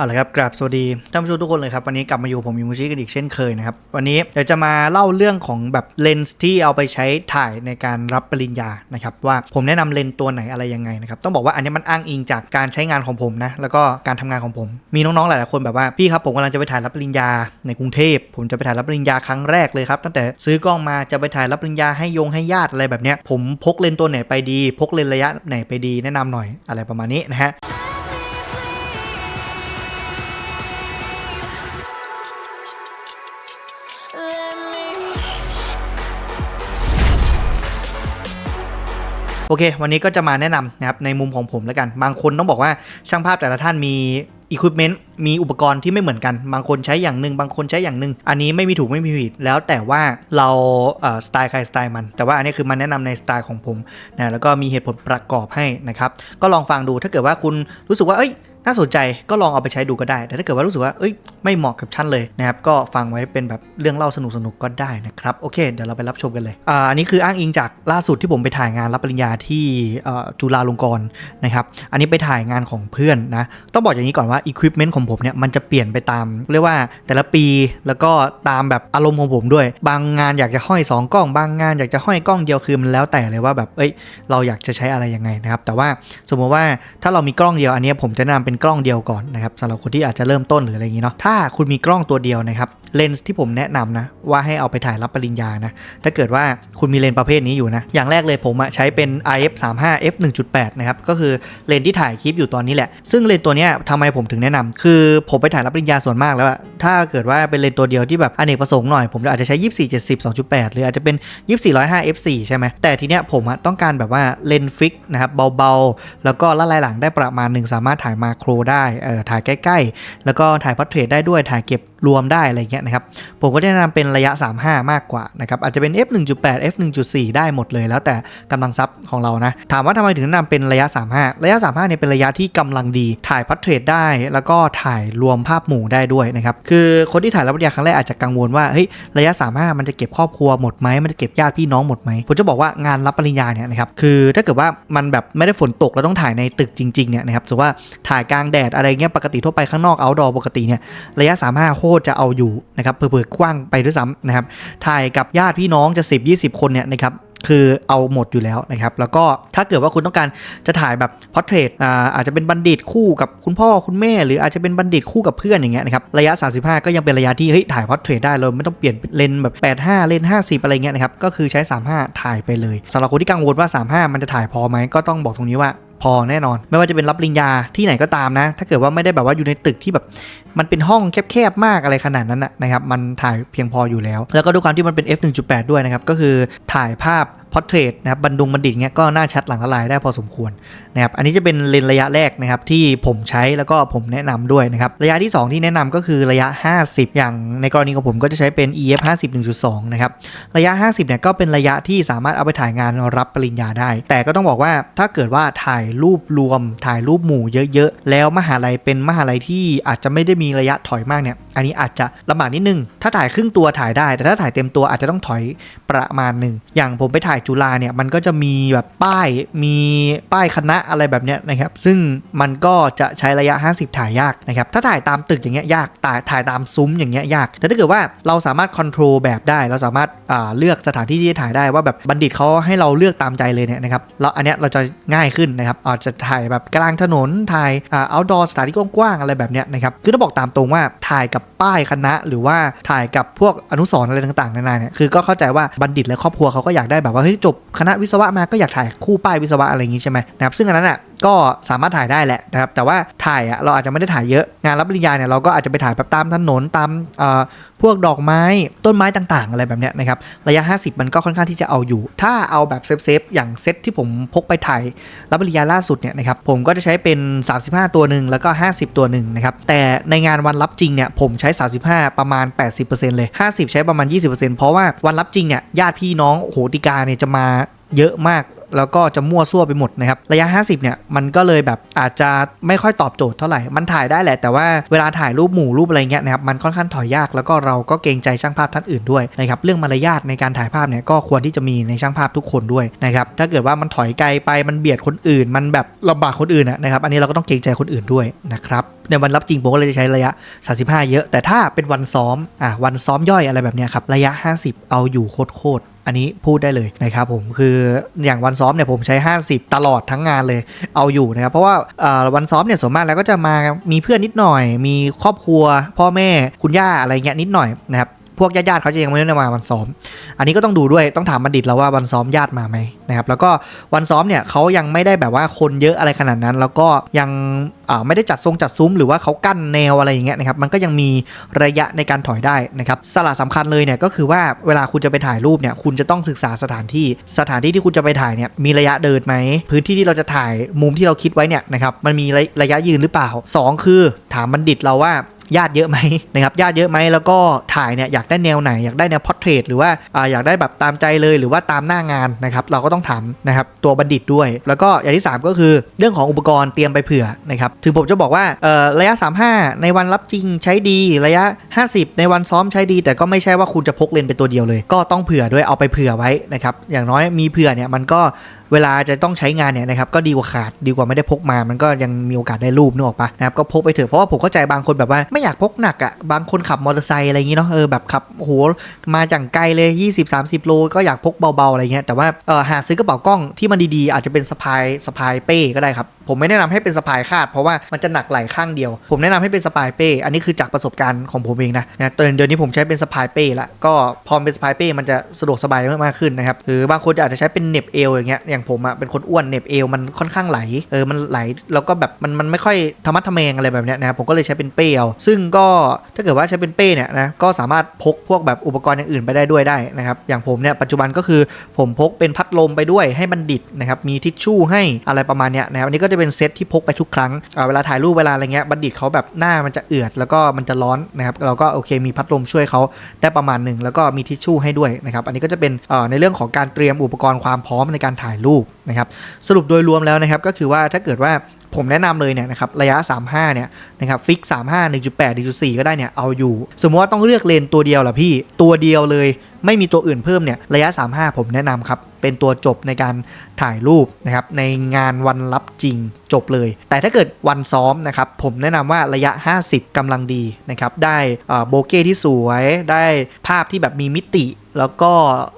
เอาละครับกราบสวัสดีท่านผู้ชมทุกคนเลยครับ วันนี้กลับมาอยู่ผมมิมูชิกันอีกเช่นเคยนะครับ วันนี้เดี๋ยวจะมาเล่าเรื่องของแบบเลนส์ที่เอาไปใช้ถ่ายในการรับปริญญานะครับ ว่าผมแนะนำเลนส์ตัวไหนอะไรยังไงนะครับ ต้องบอกว่าอันนี้มันอ้างอิงจากการใช้งานของผมนะ แล้วก็การทำงานของผม มีน้องๆหลายๆคนแบบว่าพี่ครับผมกำลังจะไปถ่ายรับปริญญาในกรุงเทพผมจะไปถ่ายรับปริญญาครั้งแรกเลยครับตั้งแต่ซื้อกล้องมาจะไปถ่ายรับปริญญาให้ยงให้ญาติอะไรแบบเนี้ยผมพกเลนส์ตัวไหนไปดี พกเลนส์ระยะไหนไปดีแนะนำหน่อยอะไรประมาณนี้นะฮะ โอเค วันนี้ก็จะมาแนะนำนะครับในมุมของผมแล้วกัน บางคนต้องบอกว่าช่างภาพแต่ละท่านมีอุปกรณ์มีอุปกรณ์ที่ไม่เหมือนกัน บางคนใช้อย่างหนึ่ง บางคนใช้อย่างหนึ่ง อันนี้ไม่มีถูกไม่มีผิด แล้วแต่ว่าเราเสไตล์ใครสไตล์มัน แต่ว่าอันนี้คือมันแนะนำในสไตล์ของผมนะแล้วก็มีเหตุผลประกอบให้นะครับ ก็ลองฟังดูถ้าเกิดว่าคุณรู้สึกว่าเอ้ย น่าสนใจก็ลองเอาไปใช้ดูก็ได้ แต่ถ้าเกิดว่ารู้สึกว่าเอ้ยไม่เหมาะกับท่านเลยนะครับก็ฟังไว้เป็นแบบเรื่องเล่าสนุกๆก็ได้นะครับโอเคเดี๋ยวเราไปรับชมกันเลยอ่าอันนี้คืออ้างอิงจากล่าสุดที่ผมไปถ่ายงานรับปริญญาที่จุฬาลงกรณ์นะครับอันนี้ไปถ่ายงานของเพื่อนนะต้องบอกอย่างนี้ก่อนว่าอุปกรณ์ของผมเนี่ยมันจะเปลี่ยนไปตาม เรียกว่าแต่ละปีแล้วก็ตามแบบอารมณ์ของผมด้วย บางงานอยากจะห้อยสองกล้อง บางงานอยากจะห้อยกล้องเดียวคือมันแล้วแต่เลยว่าแบบเอ้ยเราอยากจะใช้อะไรยังไงนะครับแต่ว่าสมมติว่าถ้าเรามีกล้องเดียวอันนี้ผมจะนะนำเป็นกล้องเดียวก่อนนะครับสำหรับคนที่อาจจะเริ่มต้นหรืออะไรอย่างนี้เนาะถ้าคุณมีกล้องตัวเดียวนะครับเลนส์ที่ผมแนะนำนะว่าให้เอาไปถ่ายรับปริญญานะถ้าเกิดว่าคุณมีเลนส์ประเภทนี้อยู่นะอย่างแรกเลยผมใช้เป็น IF 3 5 f 1.8นะครับก็คือเลนส์ที่ถ่ายคลิปอยู่ตอนนี้แหละ ซึ่งเลนส์ตัวนี้ทำไมผมถึงแนะนำคือผมไปถ่ายรับปริญญาส่วนมากแล้วอะถ้าเกิดว่าเป็นเลนส์ตัวเดียวที่แบบอเนกประสงค์หน่อยผมอาจจะใช้ 24 70 2.8 หรืออาจจะเป็น 24 105 f 4ใช่ไหมแต่ทีเนี้ยผมอะต้องการแบบว่าเลนส์ฟิกนะครับเบาๆ แล้วก็ละลายหลังได้ประมาณหนึ่งสามารถถ่ายมาครได้เออถ่ายใกล้ ๆ แล้วก็ถ่ายพอร์เทรตได้ด้วยถ่ายเก็บ รวมได้อะไรเงี้ยนะครับ ผมก็จะแนะนำเป็นระยะ 35 มากกว่านะครับ อาจจะเป็น f 1.8 f 1.4 ได้หมดเลยแล้วแต่กำลังซับของเรานะ ถามว่าทำไมถึงแนะนำเป็นระยะ 35 ระยะ 35เนี่ยเป็นระยะที่กำลังดี ถ่ายพอร์เทรตได้ แล้วก็ถ่ายรวมภาพหมู่ได้ด้วยนะครับ คือคนที่ถ่ายรับปริญญาครั้งแรกอาจจะกังวลว่า เฮ้ย ระยะ 35 มันจะเก็บครอบครัวหมดไหม มันจะเก็บญาติพี่น้องหมดไหม ผมจะบอกว่างานรับปริญญาเนี่ยนะครับ คือถ้าเกิดว่ามันแบบไม่ได้ฝนตกแล้วต้องถ่ายในตึกจริงๆเนี่ยนะครับสมมติว่าถ่ายกลางแดดอะไรเงี้ยปกติทั่วไปข้างนอกเอาดอปกติเนี่ยระยะ 35โคตรจะเอาอยู่นะครับเผื่อๆกว้างไปด้วยซ้ำนะครับ ถ่ายกับญาติพี่น้องจะ 10 20 คนเนี่ยนะครับคือเอาหมดอยู่แล้วนะครับ แล้วก็ถ้าเกิดว่าคุณต้องการจะถ่ายแบบพอร์เทรตอาจจะเป็นบัณฑิตคู่กับคุณพ่อคุณแม่ หรืออาจจะเป็นบัณฑิตคู่กับเพื่อนอย่างเงี้ยนะครับระยะ 35 ก็ยังเป็นระยะที่เฮ้ยถ่ายพอร์เทรตได้เลยไม่ต้องเปลี่ยนเลนแบบ 85 เลนส์50 อะไรเงี้ยนะครับก็คือใช้ 35 ถ่ายไปเลยสำหรับคนที่กังวลว่า 35 มันจะถ่ายพอไหมก็ต้องบอกตรงนี้ว่า พอแน่นอน ไม่ว่าจะเป็นรับปริญญาที่ไหนก็ตามนะ ถ้าเกิดว่าไม่ได้แบบว่าอยู่ในตึกที่แบบ มันเป็นห้องแคบๆมากอะไรขนาดนั้นนะครับมันถ่ายเพียงพออยู่แล้ว แล้วก็ด้วยความที่มันเป็น f 1.8 ด้วยนะครับก็คือถ่ายภาพพอร์เทรตนะครับบันดุงบันดิตเงี้ยก็น่าชัดหลังละลายได้พอสมควรนะครับอันนี้จะเป็นเลนระยะแรกนะครับที่ผมใช้แล้วก็ผมแนะนำด้วยนะครับระยะที่ 2 ที่แนะนำก็คือระยะ 50 อย่างในกรณีของผมก็จะใช้เป็น EF 50 1.2 นะครับระยะ 50เนี่ยก็เป็นระยะที่สามารถเอาไปถ่ายงานรับปริญญาได้ แต่ก็ต้องบอกว่าถ้าเกิดว่าถ่ายรูปรวม ถ่ายรูปหมู่เยอะๆ แล้วมหาลัยเป็นมหาลัยที่อาจจะไม่ได้มีระยะถอยมากเนี่ยอันนี้อาจจะลำบากนิดนึง ถ้าถ่ายครึ่งตัวถ่ายได้ แต่ถ้าถ่ายเต็มตัวอาจจะต้องถอยประมาณหนึ่ง อย่างผมไปถ่ายจุฬาเนี่ย มันก็จะมีแบบป้าย มีป้ายคณะอะไรแบบเนี้ยนะครับ ซึ่งมันก็จะใช้ระยะ 50 ถ่ายยากนะครับ ถ้าถ่ายตามตึกอย่างเงี้ยยาก ถ่ายถ่ายตามซุ้มอย่างเงี้ยยาก แต่ถ้าเกิดว่าเราสามารถคอนโทรลแบบได้ เราสามารถาเลือกสถานที่ที่จะถ่ายได้ว่าแบบบัณฑิตเขาให้เราเลือกตามใจเลยเนี่ยนะครับแล้วอันเนี้ยเราจะง่ายขึ้นนะครับ อาจจะถ่ายแบบกลางถนน ถ่ายอา outdoor สถานที่กว้างๆอะไรแบบเนี้ยนะครับ คือต้องบอกตามตรงว่าถ่ายกับป้ายคณะ หรือว่าถ่ายกับพวกอนุสรณ์อะไรต่างๆนานาเนี่ยคือก็เข้าใจว่าบัณฑิตและครอบครัวเขาก็อยากได้แบบว่าเฮ้ยจบคณะวิศวะมาก็อยากถ่ายคู่ป้ายวิศวะอะไรอย่างงี้ใช่ไหมนะครับซึ่งอันนั้นอะ ก็สามารถถ่ายได้แหละนะครับ แต่ว่าถ่ายอะเราอาจจะไม่ได้ถ่ายเยอะ งานรับปริญญาเนี่ยเราก็อาจจะไปถ่ายแบบตามถนนตามพวกดอกไม้ต้นไม้ต่างๆ อะไรแบบเนี้ยนะครับ ระยะ 50 มันก็ค่อนข้างที่จะเอาอยู่ ถ้าเอาแบบเซฟๆอย่างเซตที่ผมพกไปถ่ายรับปริญญาล่าสุดเนี่ยนะครับผมก็จะใช้เป็น 35 ตัวหนึ่งแล้วก็ 50 ตัวหนึ่งนะครับแต่ในงานวันรับจริงเนี่ยผมใช้ 35 ประมาณ 80%เลย 50 ใช้ประมาณ 20%เพราะว่าวันรับจริงเนี่ยญาติพี่น้องโอ้โหติกาเนี่ยจะมา เยอะมาก แล้วก็จะมั่วซั่วไปหมดนะครับ ระยะ 50 เนี่ย มันก็เลยแบบอาจจะไม่ค่อยตอบโจทย์เท่าไหร่ มันถ่ายได้แหละ แต่ว่าเวลาถ่ายรูปหมู่รูปอะไรเงี้ยนะครับ มันค่อนข้างถอยยาก แล้วก็เราก็เกรงใจช่างภาพท่านอื่นด้วยนะครับ เรื่องมารยาทในการถ่ายภาพเนี่ยก็ควรที่จะมีในช่างภาพทุกคนด้วยนะครับ ถ้าเกิดว่ามันถอยไกลไปมันเบียดคนอื่น มันแบบลำบากคนอื่นนะครับ อันนี้เราก็ต้องเกรงใจคนอื่นด้วยนะครับในวันรับจริงผมก็เลยจะใช้ระยะ 35 เยอะ แต่ถ้าเป็นวันซ้อมอะวันซ้อมย่อยอะไรแบบเนี้ยครับระยะ 50 เอาอยู่โคตร อันนี้พูดได้เลยนะครับผมคืออย่างวันซ้อมเนี่ยผมใช้ 50 ตลอดทั้งงานเลยเอาอยู่นะครับเพราะว่าวันซ้อมเนี่ยส่วนมากแล้วก็จะมามีเพื่อนนิดหน่อย มีครอบครัว พ่อแม่คุณย่าอะไรเงี้ยนิดหน่อยนะครับ พวกญาติๆเขาจะยังไม่ได้มาวันซ้อม อันนี้ก็ต้องดูด้วยต้องถามบัณฑิตแล้วว่าวันซ้อมญาติมาไหมนะครับแล้วก็วันซ้อมเนี่ยเขายังไม่ได้แบบว่าคนเยอะอะไรขนาดนั้น แล้วก็ยังไม่ได้จัดทรงจัดซุ้มหรือว่าเขากั้นแนวอะไรอย่างเงี้ยนะครับมันก็ยังมีระยะในการถอยได้นะครับสละสำคัญเลยเนี่ยก็คือว่าเวลาคุณจะไปถ่ายรูปเนี่ยคุณจะต้องศึกษาสถานที่สถานที่ที่คุณจะไปถ่ายเนี่ยมีระยะเดินไหมพื้นที่ที่เราจะถ่ายมุมที่เราคิดไว้เนี่ยนะครับมันมีระยะยืนหรือเปล่าสองคือถามบัณฑิตเราว่า ญาติเยอะไหมนะครับญาติเยอะไหมแล้วก็ถ่ายเนี่ยอยากได้แนวไหน อยากได้แนวพอร์เทรตหรือว่าอาอยากได้แบบตามใจเลยหรือว่าตามหน้างานนะครับเราก็ต้องถามนะครับตัวบัณฑิตด้วย แล้วก็อย่างที่ 3 ก็คือเรื่องของอุปกรณ์เตรียมไปเผื่อนะครับถึงผมจะบอกว่าระยะ 35 ในวันรับจริงใช้ดีระยะ 50 ในวันซ้อมใช้ดี แต่ก็ไม่ใช่ว่าคุณจะพกเลนเป็นตัวเดียวเลย ก็ต้องเผื่อด้วยเอาไปเผื่อไว้นะครับอย่างน้อยมีเผื่อเนี่ยมันก็ เวลาจะต้องใช้งานเนี่ยนะครับก็ดีกว่าขาดดีกว่าไม่ได้พกมา มันก็ยังมีโอกาสได้รูปนึกออกปะนะครับก็พกไปเถอะเพราะว่าผมเข้าใจบางคนแบบว่าไม่อยากพกหนักอะ่ะบางคนขับมอเตอร์ไซค์อะไรอย่างงี้เนาะเออแบบขับโหมาจากไกลเลย 20-30 โล ก็อยากพกเบาๆอะไรเงี้ยแต่ว่าเออหาซื้อกระเป๋ากล้องที่มันดีๆ อาจจะเป็นสะพายสะพายเป้ก็ได้ครับ ผมไม่แนะนำให้เป็นสะพายคาด เพราะว่ามันจะหนักไหลข้างเดียว ผมแนะนำให้เป็นสะพายเป้ อันนี้คือจากประสบการณ์ของผมเองนะนะตอนเดี๋ยวนี้ผมใช้เป็นสะพายเป้ละก็พอเป็นสะพายเป้มันจะสะดวกสบายมากขึ้นนะครับหรือบางคนจะอาจจะใช้เป็นเน็บเอวอย่างเงี้ยอย่างผมอะเป็นคนอ้วนเน็บเอวมันค่อนข้างไหลเออมันไหลแล้วก็แบบมันมันไม่ค่อยธรรมะทะแมงอะไรแบบเนี้ยนะครับผมก็เลยใช้เป็นเป้เอาซึ่งก็ถ้าเกิดว่าใช้เป็นเป้เนี่ยนะก็สามารถพกพวกแบบอุปกรณ์อย่างอื่นไปได้ด้วยได้นะครับอย่างผมเนี่ยปัจจุบันก็คือผมพกเป็นพัดลมไปด้วยให้บัณฑิตนะครับมีทิชชู่ให้อะไรประมาณเนี้ยนะครับอันนี้ก็จะเป็นเซตที่พกไปทุกครั้งเวลาถ่ายรูปเวลาอะไรเงี้ยบัณฑิตเขาแบบหน้ามันจะเอือด แล้วก็มันจะร้อนนะครับเราก็โอเคมีพัดลมช่วยเขาได้ประมาณหนึ่งแล้วก็มีทิชชู่ให้ด้วยนะครับอันนี้ก็จะเป็นในเรื่องของการเตรียมอุปกรณ์ความพร้อมในการถ่ายรูปนะครับสรุปโดยรวมแล้วนะครับก็คือว่าถ้าเกิดว่า ผมแนะนำเลยเนี่ยนะครับระยะ 35 เนี่ยนะครับฟิก 35 1.8 1.4 ก็ได้เนี่ยเอาอยู่ สมมติว่าต้องเลือกเลนตัวเดียวเหรอพี่ตัวเดียวเลยไม่มีตัวอื่นเพิ่มเนี่ยระยะ 35 ผมแนะนำครับ เป็นตัวจบในการถ่ายรูปนะครับในงานวันรับจริงจบเลย แต่ถ้าเกิดวันซ้อมนะครับผมแนะนำว่าระยะ 50กำลังดีนะครับได้อ่อโบเก้ที่สวย ได้ภาพที่แบบมีมิติ แล้วก็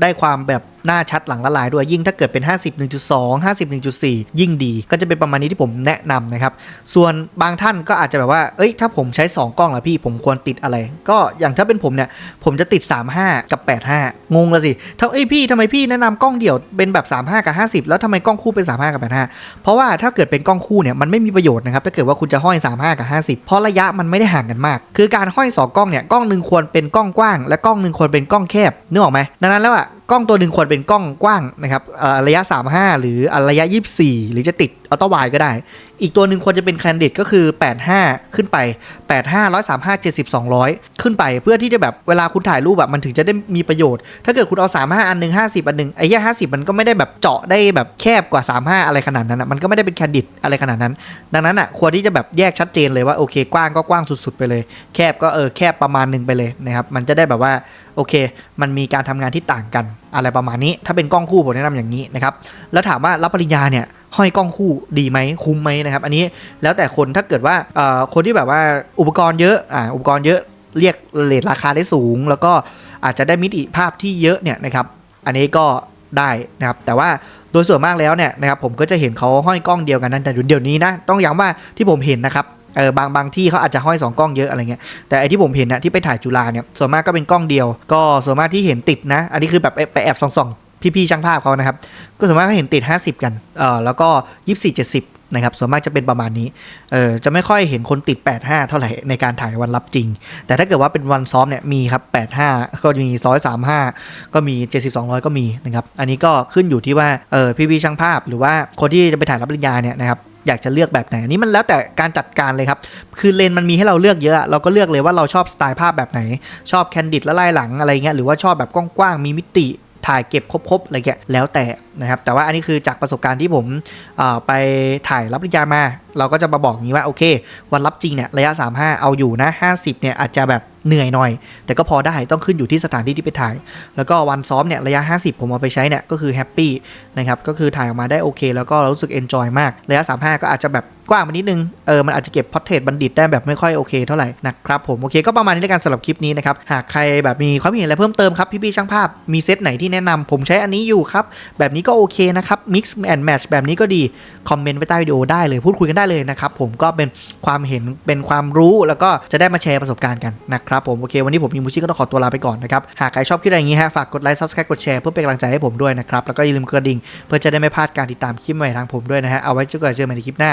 ได้ความแบบ หน้าชัดหลังละลายด้วยยิ่งถ้าเกิดเป็น 50 1.2 50 1.4 ยิ่งดี ก็จะเป็นประมาณนี้ที่ผมแนะนำนะครับ ส่วนบางท่านก็อาจจะแบบว่า เอ้ย ถ้าผมใช้ 2 กล้องล่ะพี่ ผมควรติดอะไร ก็อย่างถ้าเป็นผมเนี่ย ผมจะติด 35 กับ 85 งงละสิถ้าเอ้ยพี่ทำไมพี่แนะนำกล้องเดี่ยวเป็นแบบ 35 กับ 50 แล้วทำไมกล้องคู่เป็น 35 กับ 85 เพราะว่าถ้าเกิดเป็นกล้องคู่เนี่ย มันไม่มีประโยชน์นะครับ ถ้าเกิดว่าคุณจะห้อย 35 กับ 50 เพราะระยะมันไม่ได้ห่างกันมาก คือการห้อยสองกล้องเนี่ย กล้องหนึ่งควรเป็นกล้องกว้าง และกล้องหนึ่งควรเป็นกล้องแคบนึกออกไหมดังนั้นแล้วอะ กล้องตัวหนึ่งควรเป็นกล้องกว้างนะครับอ่อระยะ 35 หรืออะระยะ 24 หรือจะติด อัลต้าไวก็ได้ อีกตัวหนึ่งควรจะเป็นแคนดิดก็คือ 85 ขึ้นไป 85 135 70 200 ขึ้นไปเพื่อที่จะแบบเวลาคุณถ่ายรูปแบบมันถึงจะได้มีประโยชน์ ถ้าเกิดคุณเอา 35 อันหนึ่ง50 อันหนึ่งไอ้แค่50 มันก็ไม่ได้แบบเจาะได้แบบแคบกว่า 35 อะไรขนาดนั้นอะมันก็ไม่ได้เป็นแคนดิดอะไรขนาดนั้น ดังนั้นอะควรที่จะแบบแยกชัดเจนเลยว่าโอเคกว้างก็กว้างสุดๆไปเลย แคบก็เออแคบประมาณหนึ่งไปเลยนะครับมันจะได้แบบว่าโอเค มันมีการทำงานที่ต่างกันอะไรประมาณนี้ ถ้าเป็นกล้องคู่ผมแนะนำอย่างนี้นะครับ แล้วถามว่ารับปริญญาเนี่ย ห้อยกล้องคู่ดีไหมคุ้มไหมนะครับ อันนี้แล้วแต่คนถ้าเกิดว่าคนที่แบบว่าอุปกรณ์เยอะอ่าอุปกรณ์เยอะเรียกเลทราคาได้สูง แล้วก็อาจจะได้มิติภาพที่เยอะเนี่ยนะครับ อันนี้ก็ได้นะครับ แต่ว่าโดยส่วนมากแล้วเนี่ยนะครับผมก็จะเห็นเขาห้อยกล้องเดียวกันนั่นแต่เดี๋ยวนี้นะต้องย้ำว่าที่ผมเห็นนะครับเออบางบางที่เขาอาจจะห้อยสองกล้องเยอะอะไรเงี้ยแต่ไอที่ผมเห็นนะที่ไปถ่ายจุฬาเนี่ยส่วนมากก็เป็นกล้องเดียว ก็ส่วนมากที่เห็นติดนะ อันนี้คือแบบไปแอบส่อง พี่ๆช่างภาพเขานะครับ ก็ส่วนมากก็เห็นติด 50 กันเออแล้วก็ 24 70 นะครับ ส่วนมากจะเป็นประมาณนี้เออจะไม่ค่อยเห็นคนติด 85 เท่าไหร่ในการถ่ายวันรับจริง แต่ถ้าเกิดว่าเป็นวันซ้อมเนี่ยมีครับ 85 ก็มี 135 ก็มี70 200 ก็มีนะครับอันนี้ก็ขึ้นอยู่ที่ว่าเออพี่ๆช่างภาพ หรือว่าคนที่จะไปถ่ายรับปริญญาเนี่ยนะครับอยากจะเลือกแบบไหนอันนี้มันแล้วแต่การจัดการเลยครับ คือเลนส์มันมีให้เราเลือกเยอะอะเราก็เลือกเลยว่าเราชอบสไตล์ภาพแบบไหน ชอบแคนดิดและไล่หลังอะไรเงี้ยหรือว่าชอบแบบกว้างๆมีมิติ ถ่ายเก็บครบๆอะไรเงี้ยแล้วแต่นะครับแต่ว่าอันนี้คือจากประสบการณ์ที่ผมไปถ่ายรับปริญญามา เราก็จะมาบอกงี้ว่าโอเค วันรับจริงเนี่ยระยะ 35 เอาอยู่นะ 50เนี่ยอาจจะแบบเหนื่อยหน่อย แต่ก็พอได้ต้องขึ้นอยู่ที่สถานที่ที่ไปถ่าย แล้วก็วันซ้อมเนี่ยระยะ 50 ผมเอาไปใช้เนี่ยก็คือแฮปปี้นะครับก็คือถ่ายออกมาได้โอเค แล้วก็รู้สึกเอนจอยมากระยะ 35 ก็อาจจะแบบกว้างไปนิดนึง เออ มันอาจจะเก็บพอร์เทรตบัณฑิตได้แบบไม่ค่อยโอเคเท่าไหร่นะครับผม โอเค ก็ประมาณนี้ในการสำหรับคลิปนี้นะครับ หากใครแบบมีความเห็นอะไรเพิ่มเติมครับ พี่ๆช่างภาพ มีเซตไหนที่แนะนำผมใช้อันนี้อยู่ครับ แบบนี้ก็โอเคนะครับ mix and match แบบนี้ก็ดี คอมเมนต์ไว้ใต้วิดีโอได้เลย พูดคุยกันได้เลยนะครับ ผม ก็เป็นความเห็น เป็นความรู้แล้วก็จะได้มาแชร์ประสบการณ์กันนะครับผม โอเค วันนี้ผมมีมูชิก็ต้องขอตัวลาไปก่อนนะครับ หากใครชอบคลิปอะไรอย่างนี้ฮะ ฝากกดไลค์ subscribe กดแชร์เพื่อเป็นกำลังใจให้ผมด้วยนะครับ แล้วก็อย่าลืมกระดิ่ง เพื่อจะได้ไม่พลาดการติดตามคลิปใหม่ทางผมด้วยนะฮะ เอาไว้เจอกันเจอกันในคลิปหน้า